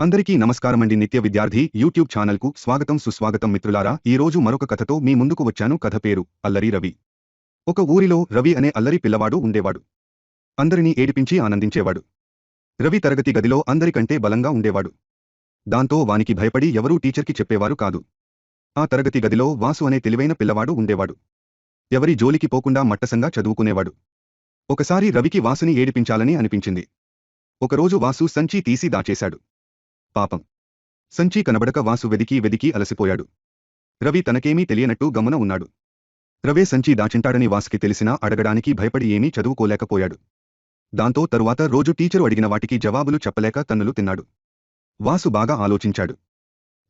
అందరికీ నమస్కారమండి. నిత్య విద్యార్థి యూట్యూబ్ ఛానల్కు స్వాగతం సుస్వాగతం మిత్రులారా. ఈ రోజు మరొక కథతో మీ ముందుకు వచ్చాను. కథ పేరు అల్లరి రవి. ఒక ఊరిలో రవి అనే అల్లరి పిల్లవాడు ఉండేవాడు. అందరినీ ఏడిపించి ఆనందించేవాడు. రవి తరగతి గదిలో అందరికంటే బలంగా ఉండేవాడు. దాంతో వానికి భయపడి ఎవరూ టీచర్కి చెప్పేవారు కాదు. ఆ తరగతి గదిలో వాసు అనే తెలివైన పిల్లవాడు ఉండేవాడు. ఎవరి జోలికి పోకుండా మట్టసంగా చదువుకునేవాడు. ఒకసారి రవికి వాసుని ఏడిపించాలని అనిపించింది. ఒకరోజు వాసు సంచి తీసి దాచేశాడు. పాపం. సంచి కనబడక వాసు వెదికి వెదికి అలసిపోయాడు. రవి తనకేమీ తెలియనట్టు గమన ఉన్నాడు. రవే సంచి దాచింటాడని వాసుకి తెలిసినా అడగడానికి భయపడి ఏమీ చదువుకోలేకపోయాడు. దాంతో తరువాత రోజు టీచరు అడిగిన వాటికి జవాబులు చెప్పలేక తన్నులు తిన్నాడు. వాసు బాగా ఆలోచించాడు.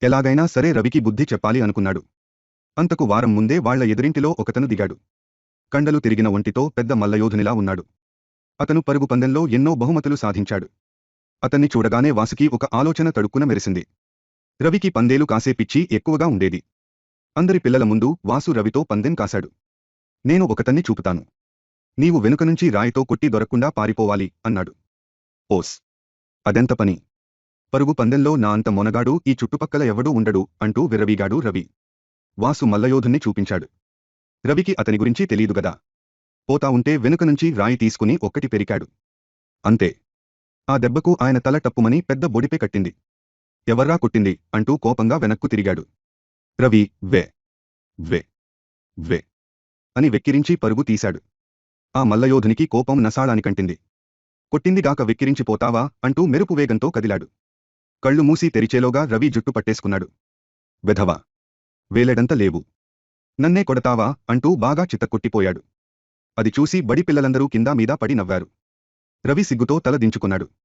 ఎలాగైనా సరే రవికి బుద్ధి చెప్పాలి అనుకున్నాడు. అంతకు వారం ముందే వాళ్ళ ఎదురింటిలో ఒకతను దిగాడు. కండలు తిరిగిన ఒంటితో పెద్ద మల్లయోధునిలా ఉన్నాడు. అతను పరుగు పందెంలో ఎన్నో బహుమతులు సాధించాడు. అతన్ని చూడగానే వాసుకి ఒక ఆలోచన తడుక్కున మెరిసింది. రవికి పందేలు కాసే పిచ్చి ఎక్కువగా ఉండేది. అందరి పిల్లల ముందు వాసు రవితో పందెం కాశాడు. నేను ఒకతన్ని చూపుతాను. నీవు వెనుకనుంచి రాయితో కొట్టి దొరకకుండా పారిపోవాలి అన్నాడు. ఓస్! అదెంత పని? పరుగు పందెంలో నా అంత మొనగాడు ఈ చుట్టుపక్కల ఎవడూ ఉండడు అంటూ విరవిగాడు రవి. వాసు మల్లయోధుణ్ణి చూపించాడు. రవికి అతని గురించి తెలీదుగదా పోతా ఉంటే వెనుక నుంచి రాయి తీసుకుని ఒక్కటి పెరికాడు. అంతే. ఆ దెబ్బకు ఆయన తల టప్పుమని పెద్ద బొడిపే కట్టింది. ఎవర్రా కొట్టింది? అంటూ కోపంగా వెనక్కు తిరిగాడు. రవి వే వే వే అని వెక్కిరించి పరుగు తీశాడు. ఆ మల్లయోధునికి కోపం నసాడానికంటింది కొట్టిందిగాక వెక్కిరించి పోతావా అంటూ మెరుపు వేగంతో కదిలాడు. కళ్ళు మూసి తెరిచేలోగా రవి జుట్టు పట్టేసుకున్నాడు. వెధవా వేలెడంత లేవు. నన్నే కొడతావా? అంటూ బాగా చిత్తకొట్టిపోయాడు. అది చూసి బడి పిల్లలందరూ కిందా మీద పడి నవ్వారు. రవి సిగ్గుతో తల దించుకున్నాడు.